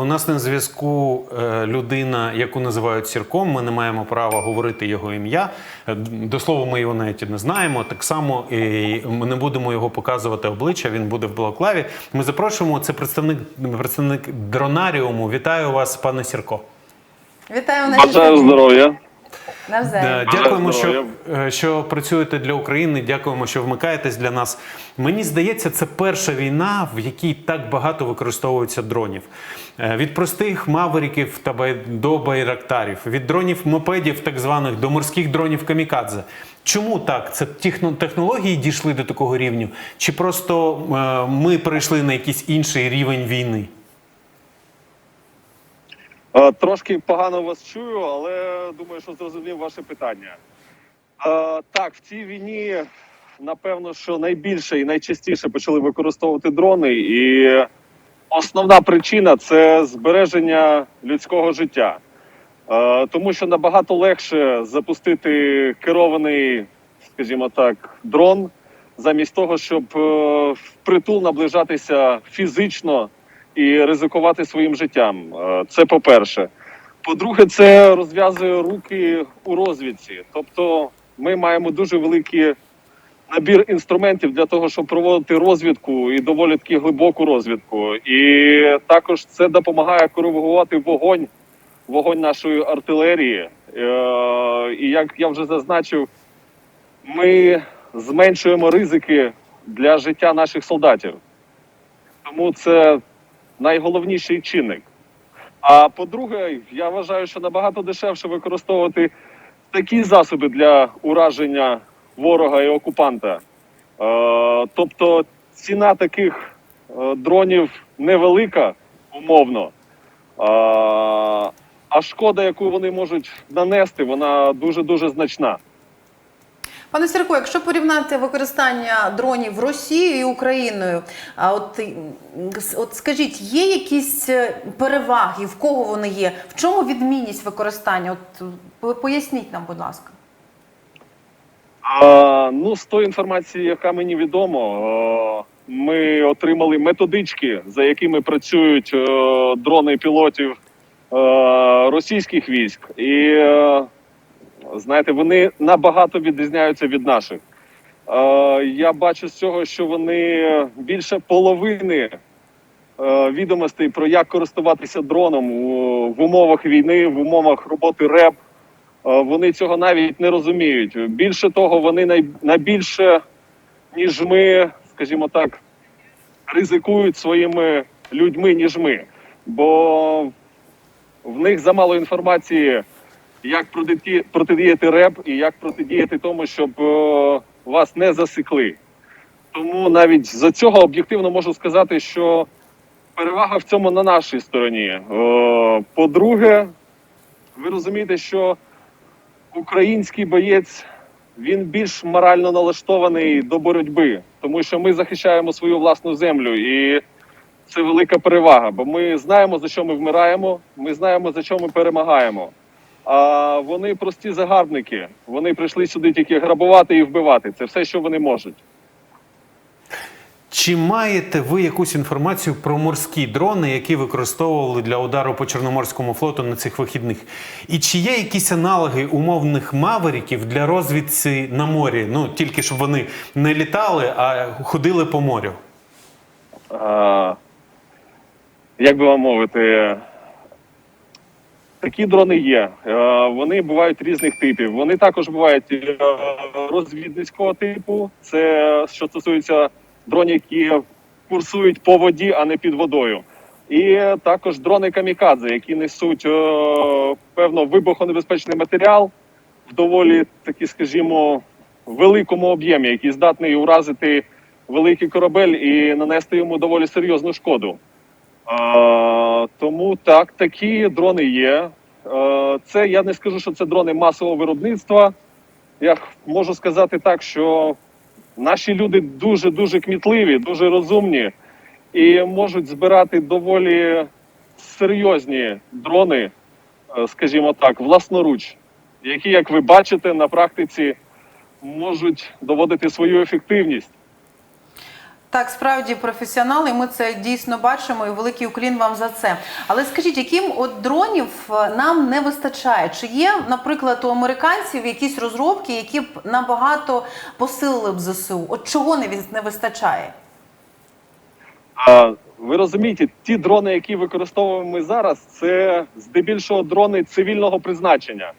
у нас на зв'язку е, людина, яку називають Сірком. Ми не маємо права говорити його ім'я. Е, До слова, ми його навіть і не знаємо. Так само і ми не будемо його показувати обличчя. Він буде в балаклаві. Ми запрошуємо. Це представник представник дронаріуму. Вітаю вас, пане Сірко. Вітаю на Бажаю здоров'я. Е, Дякуємо, що, е, що працюєте для України. Дякуємо, що вмикаєтесь для нас. Мені здається, це перша війна, в якій так багато використовується дронів. Е, Від простих мавериків та бай- до байрактарів, від дронів мопедів, так званих до морських дронів камікадзе. Чому так? Це техно- технології дійшли до такого рівню? Чи просто е, ми перейшли на якийсь інший рівень війни? Е, Трошки погано вас чую, але думаю, що зрозумів ваше питання. Е, Так, в цій війні, напевно, що найбільше і найчастіше почали використовувати дрони, і основна причина це збереження людського жипа. Е, Тому що набагато легше запустити керований, скажімо так, дрон, замість того, щоб впритул наближатися фізично і ризикувати своїм життям. Е, Це по-перше. По-друге, це розв'язує руки у розвідці. Тобто, ми маємо дуже великий набір інструментів для того, щоб проводити розвідку і доволі таки глибоку розвідку. І також це допомагає коригувати вогонь, вогонь нашої артилерії. Е, І як я вже зазначив, ми зменшуємо ризики для життя наших солдатів. Тому це найголовніший чинник. А по-друге, я вважаю, що набагато дешевше використовувати такі засоби для ураження ворога і окупанта. Е, тобто ціна таких е, дронів невелика, умовно. Е, а шкода, яку вони можуть нанести, вона дуже дуже значна. Пане Сірко, якщо порівняти використання дронів Росією і Україною, а от, от скажіть, є якісь е, переваги, в кого вони є? В чому відмінність використання? От е, поясніть нам, будь ласка. А, ну, з тої інформації, яка мені відомо, е, ми отримали методички, за якими працюють дрони пілотів російських військ. І знаєте, вони набагато відрізняються від наших. Е, я бачу з цього, що вони більше половини е, відомостей про як користуватися дроном у, в умовах війни, в умовах роботи РЕБ. Е, Вони цього навіть не розуміють. Більше того, вони най, найбільше, ніж ми, скажімо так, ризикують своїми людьми, ніж ми. Бо в них замало інформації, як протиді- протидіяти РЕБ і як протидіяти тому, щоб е, вас не засекли. Тому навіть за цього об'єктивно можу сказати, що перевага в цьому на нашій стороні. Е, По-друге, ви розумієте, що український боєць він більш морально налаштований до боротьби, тому що ми захищаємо свою власну землю, і це велика перевага. Бо ми знаємо за що ми вмираємо, ми знаємо за що ми перемагаємо. А вони прості загарбники. Вони прийшли сюди тільки грабувати і вбивати. Це все, що вони можуть. Чи маєте ви якусь інформацію про морські дрони, які використовували для удару по Чорноморському флоту на цих вихідних? І чи є якісь аналоги умовних мавериків для розвідці на морі? Ну тільки щоб вони не літали, а ходили по морю? А, як би вам мовити, такі дрони є. Е, Вони бувають різних типів. Вони також бувають е, розвідницького типу. Це що стосується дронів, які курсують по воді, а не під водою. І також дрони камікадзе, які несуть е, певно вибухонебезпечний матеріал в доволі такі, скажімо, великому об'ємі, який здатний уразити великий корабель і нанести йому доволі серйозну шкоду. Тому так, такі дрони є. Це я не скажу, що це дрони масового виробництва. Я можу сказати так, що наші люди дуже дуже кмітливі, дуже розумні і можуть збирати доволі серйозні дрони, е, скажімо так, власноруч, які, як ви бачите, на практиці можуть доводити свою ефективність. Так, справді професіонали, ми це дійсно бачимо, і великий уклін вам за це. Але скажіть, яким от дронів е, нам не вистачає? Чи є, наприклад, у американців якісь розробки, які б набагато посилили б ЗСУ? От чого не від- не вистачає? А, ви розумієте, ті дрони, які використовуємо ми зараз, це здебільшого дрони цивільного призначення.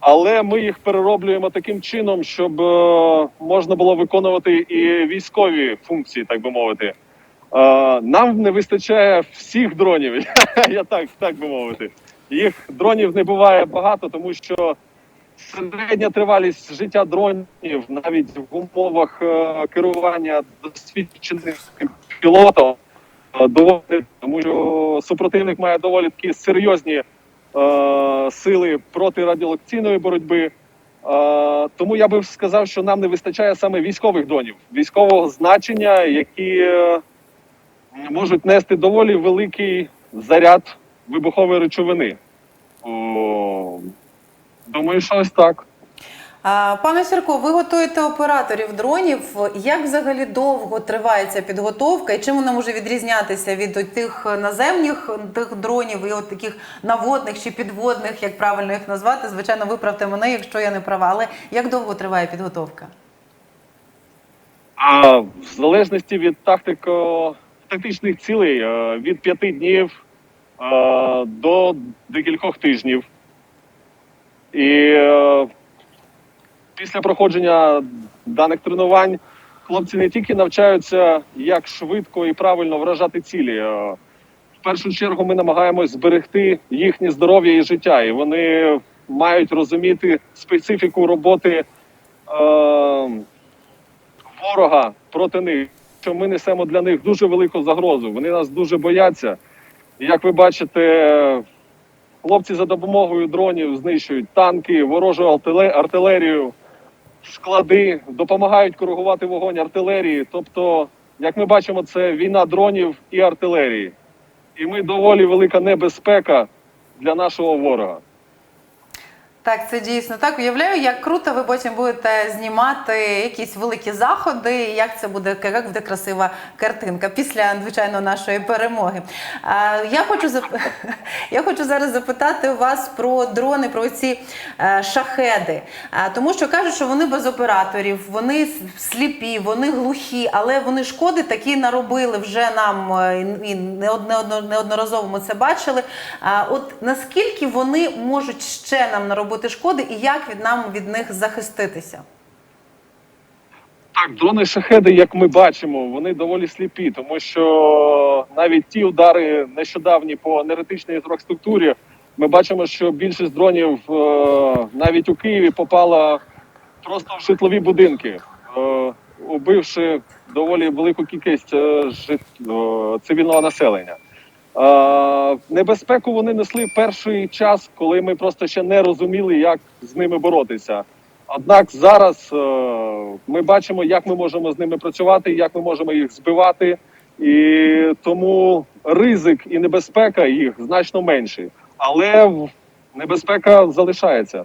Але ми їх перероблюємо таким чином, щоб е, можна було виконувати і військові функції, так би мовити. Е, нам не вистачає всіх дронів, я так, так би мовити. Їх дронів не буває багато, тому що середня тривалість життя дронів навіть в умовах е, керування досвідченим пілотом доволі, тому що супротивник має доволі такі серйозні сили проти радіолокційної боротьби. Е, тому я би сказав, що нам не вистачає саме військових дронів, військового значення, які е, можуть нести доволі великий заряд вибухової речовини. Думаю, що ось так. Пане Сірко, ви готуєте операторів дронів. Як взагалі довго триває ця підготовка і чим вона може відрізнятися від тих наземних тих дронів і от таких наводних чи підводних, як правильно їх назвати? Звичайно, виправте мене, якщо я не права. Але як довго триває підготовка? А в залежності від тактико тактичних цілей е, від п'яти днів е, до декількох тижнів. І е, після проходження даних тренувань хлопці не тільки навчаються, як швидко і правильно вражати цілі. е, В першу чергу ми намагаємось зберегти їхнє здоров'я і життя, і вони мають розуміти специфіку роботи. Е, ворога проти них, що ми несемо для них дуже велику загрозу. Вони нас дуже бояться. Як ви бачите, хлопці за допомогою дронів знищують танки, ворожу артиле- артилерію, склади, допомагають коригувати вогонь артилерії. Тобто, як ми бачимо, це війна дронів і артилерії. І ми доволі велика небезпека для нашого ворога. Так, це дійсно так. Уявляю, як круто ви потім будете знімати якісь великі заходи, і як це буде, як буде красива картинка після звичайно нашої перемоги. А, я хочу зап- я хочу зараз запитати вас про дрони, про ці е, шахеди, А, тому що кажуть, що вони без операторів, вони сліпі, вони глухі, але вони шкоди такі наробили вже нам е, і неодноразово ми це бачили. А, от наскільки вони можуть ще нам наробити шкоди, і як від нам від них захиститися? Так, дрони шахеди, як ми бачимо, вони доволі сліпі, тому що навіть ті удари нещодавні по енергетичній інфраструктурі, ми бачимо, що більшість дронів е, навіть у Києві попала просто в житлові будинки, е, убивши доволі велику кількість е, цивільного населення. Небезпеку вони несли перший час, коли ми просто ще не розуміли, як з ними боротися. Однак зараз е, ми бачимо, як ми можемо з ними працювати, як ми можемо їх збивати, і тому ризик і небезпека їх значно менші. Але небезпека залишається.